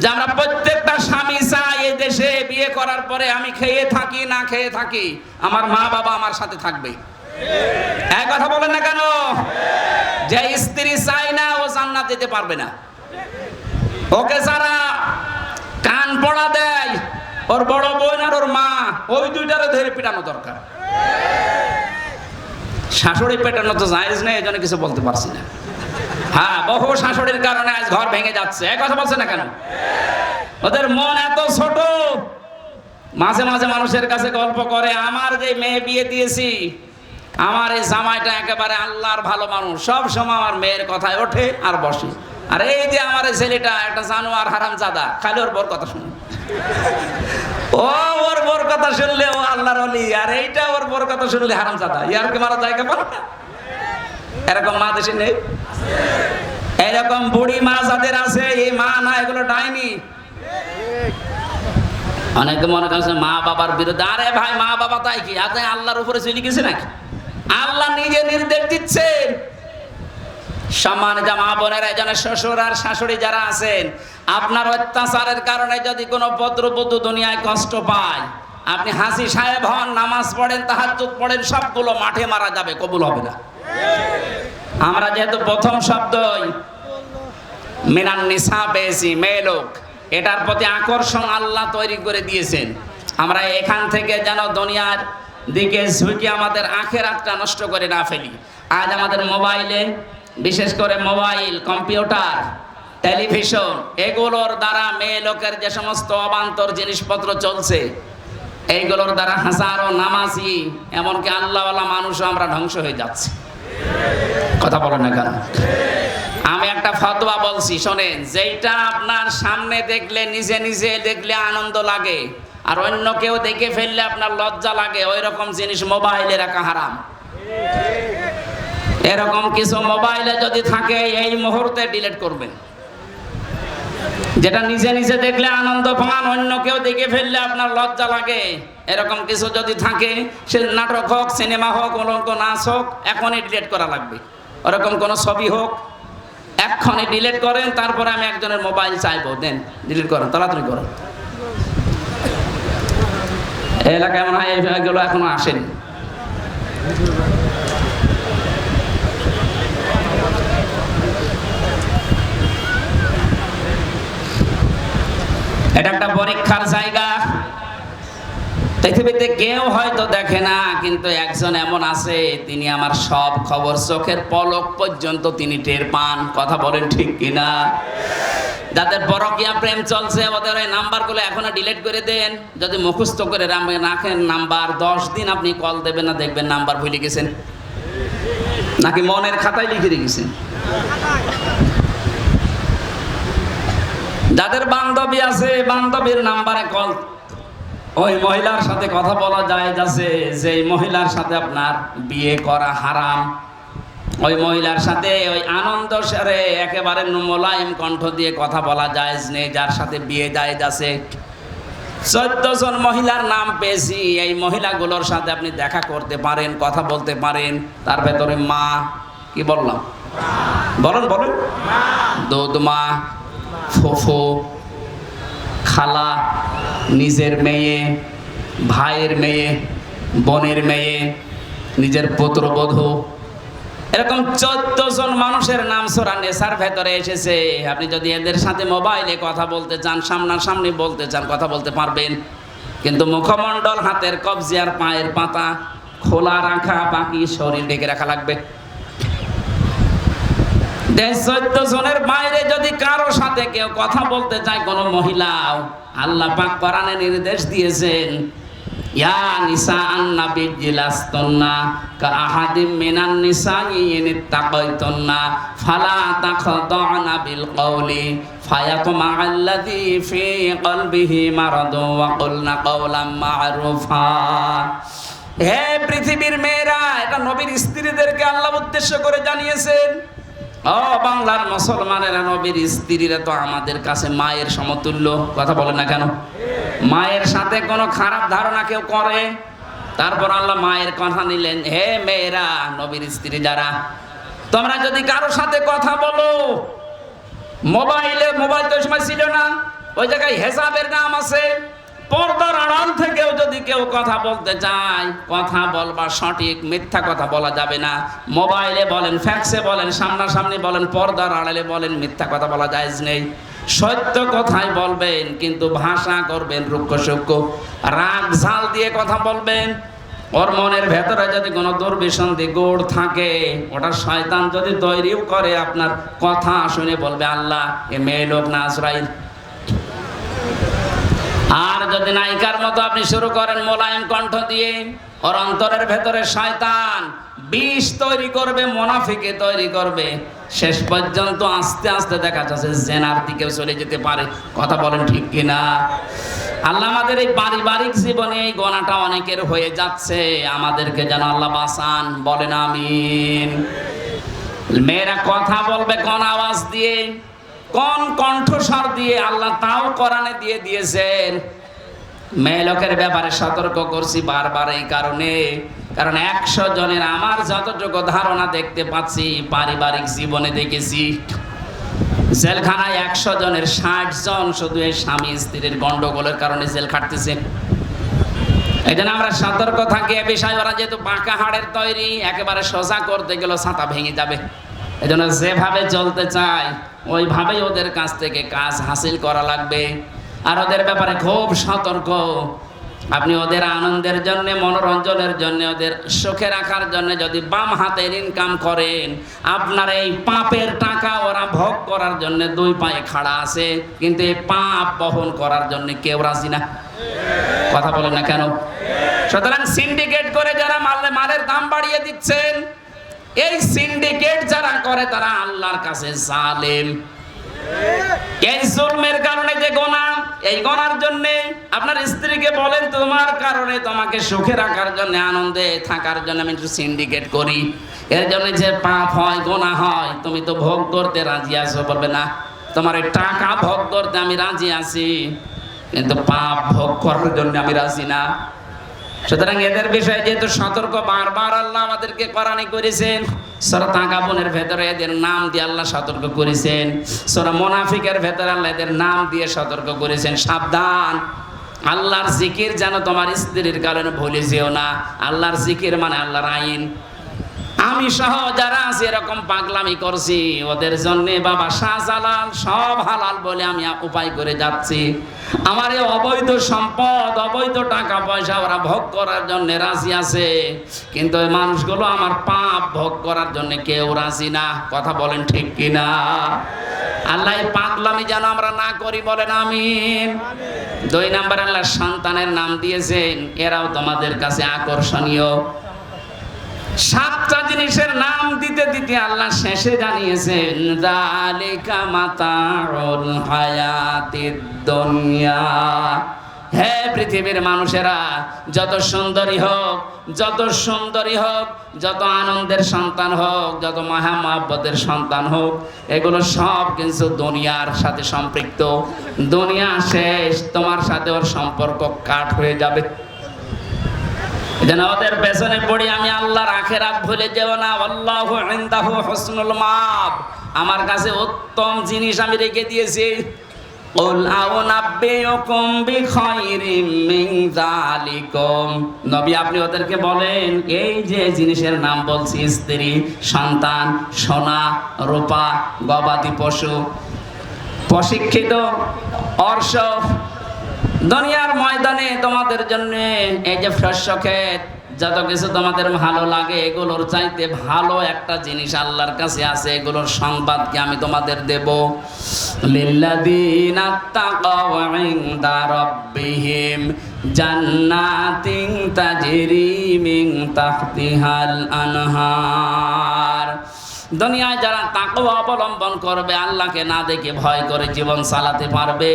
যে আমরা প্রত্যেকটা স্বামী চাই এই দেশে বিয়ে করার পরে আমি খেয়ে থাকি, না খেয়ে থাকি, আমার মা বাবা আমার সাথে থাকবে। এক কথা বলেন না কেন? যে স্ত্রী চাই না, ও জান্নাত যেতে পারবে না। ওকে যারা কান পড়া দেয়, ওর বড় বোন আর ওর মা, ওই দুইটারে ধরে পিটানো দরকার। শাশুড়ি পেটানো তো জায়েজ নেই জন্য কিছু বলতে পারছি না। হ্যাঁ বহু শাশুড়ির কারণে আজ ঘর ভেঙে যাচ্ছে। এক কথা বলছে না কেন? ওদের মন এত ছোট। মাঝে মাঝে মানুষের কাছে গল্প করে, আমার যে মেয়ে বিয়ে দিয়েছি, আমার এই জামাইটা একেবারে আল্লাহর ভালো মানুষ। সব সময় আমার মেয়ের কথায় ওঠে আর বসে। আর এই যে আমার ছেলেটা, একটা জানোয়ার হারাম জাদা খালি ওর বর কথা শুনে। ও, ওর বর কথা শুনলে ও আল্লাহর অলি, আর এইটা ওর বর কথা শুনলে হারাম জাদা ইয়ার কি মারা জায়গা পারে না এরকম মা দেশে নেই? এরকম বুড়ি মা যাদের আছে, এই মা না, এগুলো ডাইনি। অনেকে মনে করছে, মা বাবার বিরুদ্ধে। আরে ভাই, মা বাবা তাই কি? আপনি আল্লাহর উপরে চলে গেছে নাকি? আল্লাহ নিজে নির্দেশ দিচ্ছেন। সম্মানিত মা বোনের এজনে শ্বশুর আর শাশুড়ি যারা আছেন, আপনার অত্যাচারের কারণে যদি কোনো পত্রবধূ দুনিয়ায় কষ্ট পায়, আপনি হাসি সাহেব হন, নামাজ পড়েন, তাহাজ্জুদ পড়েন, সবগুলো মাঠে মারা যাবে, কবুল হবে না। আমরা যেহেতু প্রথম শব্দই, মিনান নিসা পেয়েছি মেয়ে লোক, এটার প্রতি আকর্ষণ আল্লাহ তৈরি করে দিয়েছেন। আমরা এখান থেকে যেন দুনিয়ার দিকে ঝুঁকি আমাদের আখের আটটা নষ্ট করে না ফেলি। আজ আমাদের মোবাইলে, বিশেষ করে মোবাইল, কম্পিউটার, টেলিভিশন, এগুলোর দ্বারা মেয়ে লোকের যে সমস্ত অবান্তর জিনিসপত্র চলছে, এইগুলোর দ্বারা হাজারো নামাজি, এমনকি আল্লাহওয়ালা মানুষও আমরা ধ্বংস হয়ে যাচ্ছি। কথা বলেন না কেন? আমি একটা ফতোয়া বলছি, শোনেন যেটা আপনার সামনে দেখলে, নিজে নিজে দেখলে আনন্দ লাগে, আর অন্য কেউ দেখে ফেললে আপনার লজ্জা লাগে ওই রকম জিনিস মোবাইলে রাখা হারাম। এরকম কিছু মোবাইলে যদি থাকে, এই মুহূর্তে ডিলিট করবেন। যেটা নিজে নিজে দেখলে আনন্দ পান, অন্য কেউ দেখে ফেললে আপনার লজ্জা লাগে। এরকম কিছু যদি থাকে, সে নাটক হোক, সিনেমা হোক অলঙ্ক নাচ হোক, এখনই ডিলিট করা লাগবে। ওরকম কোনো ছবি হোক, এক্ষণে ডিলিট করেন, তারপরে আমি একজনের মোবাইল চাইব। দেন ডিলিট করেন, তাড়াতাড়ি করেন। এলাকায় মনে হয় এখনও আসেনি। এটা একটা পরীক্ষার জায়গা। পৃথিবীতে কেউ হয়তো দেখে না, কিন্তু একজন এমন আছে, তিনি আমার সব খবর চোখের পলক পর্যন্ত তিনি টের পান। কথা বলেন ঠিক কিনা? যাদের পরকিয়া প্রেম চলছে, ওদের ওই নাম্বারগুলো এখনও ডিলিট করে দেন। যদি মুখস্থ করে রাখেন নাম্বার, দশ দিন আপনি কল দেবেন না, দেখবেন নাম্বার ভুলে গেছেন। নাকি মনের খাতায় লিখে রেখেছেন? যাদের বান্ধবী আছে, বান্ধবীর নাম্বারে কল ওই মহিলার সাথে কথা বলা যায় যাচ্ছে যে মহিলার সাথে আপনার বিয়ে করা হারাম। ওই মহিলার সাথে ওই আনন্দ সারে একেবারে মোলায়েম কণ্ঠ দিয়ে কথা বলা যায় নেই যার সাথে বিয়ে যায় যাচ্ছে। চোদ্দ জন মহিলার নাম পেয়েছি, এই মহিলাগুলোর সাথে আপনি দেখা করতে পারেন, কথা বলতে পারেন। তার ভেতরে মা, কি বললাম? বলেন বলেন। দুধ মা ফুফু, খালা, নিজের মেয়ে, ভাইয়ের মেয়ে, বোনের মেয়ে, নিজের পুত্রবধূ। এরকম চোদ্দ জন মানুষের নাম সোরা নেশার ভেতরে এসেছে। আপনি যদি এদের সাথে মোবাইলে কথা বলতে চান, সামনাসামনি বলতে চান, কথা বলতে পারবেন। কিন্তু মুখমণ্ডল, হাতের কবজি আর পায়ের পাতা, খোলা রাখা, বাকি শরীর ঢেকে রাখা লাগবে। চোদ্দ জনের বাইরে যদি কারও সাথে কেউ কথা বলতে চায়, কোনো মহিলাও, আল্লাহ পাক নির্দেশ দিয়েছেন বিল কলবিহি হে পৃথিবীর মেয়েরা, এটা নবীর স্ত্রীদেরকে আল্লাহ উদ্দেশ্য করে জানিয়েছেন ও বাংলার মুসলমানেরা, নবীর স্ত্রীরা তো আমাদের কাছে মায়ের সমতুল্য। কথা বলে না কেন? মায়ের সাথে কোনো খারাপ ধারণা কেউ করে? তারপর আল্লাহ মায়ের কথা নিলেন, হে মেয়েরা, নবীর স্ত্রী যারা, তোমরা যদি কারও সাথে কথা বলো, মোবাইলে, মোবাইল তো সময় ছিল না, ওই জায়গায় হেসাবের নাম আছে পর্দার আড়াল থেকেও যদি কেউ কথা বলতে চায়, কথা বলবা সঠিক, মিথ্যা কথা বলা যাবে না। মোবাইলে বলেন, ফ্যাক্সে বলেন, সামনাসামনি বলেন, পর্দার আড়ালে বলেন, মিথ্যা কথা বলা যায় নেই। সত্য কথাই বলবেন, কিন্তু ভাষা করবেন রুক্ষ সূক্ষ্ম। রাগ, ঝাল দিয়ে কথা বলবেন। ওর মনের ভেতরে যদি কোনো দুর্বিসন্ধি গোড় থাকে, ওটা শয়তান যদি তৈরিও করে আপনার কথা শুনে বলবে, আল্লাহ, এ মেয়ে লোক না আর যদি নায়িকার মতো আপনি শুরু করেন মোলায়েম কণ্ঠ দিয়ে, ওর অন্তরের ভেতরে শয়তান বিষ তৈরি করবে, মোনাফিকে তৈরি করবে। শেষ পর্যন্ত আস্তে আস্তে দেখা যাচ্ছে জেনার দিকেও চলে যেতে পারে। কথা বলেন ঠিক কিনা? আল্লাহ আমাদের এই পারিবারিক জীবনে এই গণাটা অনেকের হয়ে যাচ্ছে। আমাদেরকে যেন আল্লাহ বাসান বলেন আমিন। মেয়েরা কথা বলবে কোন আওয়াজ দিয়ে, কোন কণ্ঠস্বর দিয়ে আল্লাহ তাও কোরআনে দিয়ে দিয়েছেন। মেয়ে লোকের ব্যাপারে সতর্ক করছি বারবার এই কারণে। কারণ একশো জনের আমার যতটুকু ধারণা দেখতে পাচ্ছি, পারিবারিক জীবনে দেখেছি, জেলখানায় একশো জনের ষাট জন শুধু এই স্বামী স্ত্রীর গন্ডগোলের কারণে জেল খাটতেছে। এই জন্য আমরা সতর্ক থাকি, এ বিষয়ে ওরা যেহেতু বাঁকা হাড়ের তৈরি, একেবারে সোজা করতে গেলে ছাতা ভেঙে যাবে। এই জন্য যেভাবে চলতে চায়, ওইভাবেই ওদের কাছ থেকে কাজ হাসিল করা লাগবে। আর ওদের ব্যাপারে খুব সতর্ক। আপনি ওদের আনন্দের জন্য, মনোরঞ্জনের জন্য, ওদের সুখে রাখার জন্য যদি বাম হাতের ইনকাম করেন, আপনার এই পাপের টাকা ওরা ভোগ করার জন্য দুই পায়ে খাড়া আছে, কিন্তু এই পাপ বহন করার জন্য কেউ রাজি না। কথা বলেন না কেন? সুতরাং সিন্ডিকেট করে যারা মালে মালের দাম বাড়িয়ে দিচ্ছেন, এই সিন্ডিকেট যারা করে তারা আল্লাহর কাছে জালেম। এই জুলমের কারণে যে গোনা এই গণার জন্যে আপনার স্ত্রীকে বলেন, তোমার কারণে তোমাকে সুখে রাখার জন্য, আনন্দে থাকার জন্য আমি একটু সিন্ডিকেট করি। এর জন্য যে পাপ হয় গোনা হয়, তুমি তো ভোগ করতে রাজি আসো বলবে, না, তোমার এই টাকা ভোগ করতে আমি রাজি আছি, কিন্তু পাপ ভোগ করার জন্য আমি রাজি না। সুতরাং এদের বিষয়ে যেহেতু সতর্ক, বারবার আল্লাহ আমাদেরকে করানি করেছেন, সরা তাঁকাবনের ভেতরে এদের নাম দিয়ে আল্লাহ সতর্ক করেছেন, সরা মোনাফিকের ভেতরে আল্লাহ এদের নাম দিয়ে সতর্ক করেছেন। সাবধান, আল্লাহর জিকির যেন তোমার স্ত্রীর কারণে ভুলে যেও না। আল্লাহর জিকির মানে আল্লাহর আইন। আমি সহ যারা আছে এরকম পাগলামি করছি, ওদের জন্য বাবা শাহজালাল সব হালাল বলে আমি উপায় করে যাচ্ছি। আমার এই অবৈধ সম্পদ, অবৈধ টাকা পয়সা ওরা ভোগ করার জন্য রাজি আছে। কিন্তু ওই মানুষগুলো আমার পাপ ভোগ করার জন্য কেউ রাজি না। কথা বলেন ঠিক কিনা? আল্লাহ পাগলামি যেন আমরা না করি বলেন আমিন। দুই নাম্বার আল্লাহ সন্তানের নাম দিয়েছেন, এরাও তোমাদের কাছে আকর্ষণীয়। সাতটা জিনিসের নাম দিতে দিতে আল্লাহ শেষে জানিয়েছেন জালিকা মাতাউল হায়াতিদ দুনিয়া। হে পৃথিবীর মানুষেরা, যত সুন্দরী হোক, যত সুন্দরী হোক, যত আনন্দের সন্তান হোক, যত মহামহাব্বতের সন্তান হোক, এগুলো সব কিন্তু দুনিয়ার সাথে সম্পৃক্ত। দুনিয়া শেষ, তোমার সাথে ওর সম্পর্ক কাট হয়ে যাবে। যেন ওদের পেছনে পড়ি, আমি আল্লাহর আখেরাত ভুলে যেও না। আল্লাহ ইন্দাহু হুসনুল মাপ আমার কাছে উত্তম জিনিস আমি রেখে দিয়েছি। قل আউনাব্বিউকুম বিখাইরিম মিন যালিকুম। নবী, আপনি ওদেরকে বলেন, এই যে জিনিসের নাম বলছি, স্ত্রী, সন্তান, সোনা, রূপা, গবাদি পশু, প্রশিক্ষিত, অর্শফ দুনিয়ার ময়দানে তোমাদের জন্য এই যে শস্য ক্ষেত যত কিছু তোমাদের ভালো লাগে, এগুলোর চাইতে ভালো একটা জিনিস আল্লাহর কাছে আছে, এগুলোর সংবাদকে আমি তোমাদের দেব? লিল্লাযীনা তাকাও ইনদা রাব্বিহিম, জান্নাতিন তাজরি মিন তাহতিহাল আনহার। দুনিয়ায় যারা তাকওয়া অবলম্বন করবে, আল্লাহকে না দেখে ভয় করে জীবন চালাতে পারবে।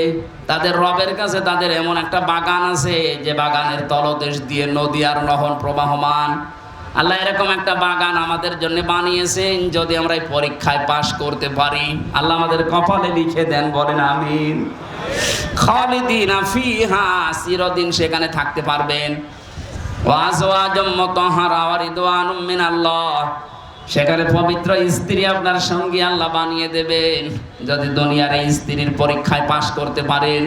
তাদের রবের কাছে তাদের এমন একটা বাগান আছে, যে বাগানের তলদেশ দিয়ে নদী আর নহন প্রবাহমান। আল্লাহ এরকম একটা বাগান আমাদের জন্য বানিয়েছেন, যদি আমরা এই পরীক্ষায় পাশ করতে পারি। আল্লাহ আমাদের কপালে লিখে দেন, বলেন আমিন। খালিদিনা ফিহা, চিরদিন সেখানে থাকতে পারবেন। ওয়াজওয়াজম মুতাহহারা ওয়া রিদওয়ানুম মিনাল্লাহ। সেখানে পবিত্র স্ত্রী আপনার সঙ্গে আল্লাহ বানিয়ে দেবেন। যদি দুনিয়ার স্ত্রীর পরীক্ষায় পাশ করতে পারেন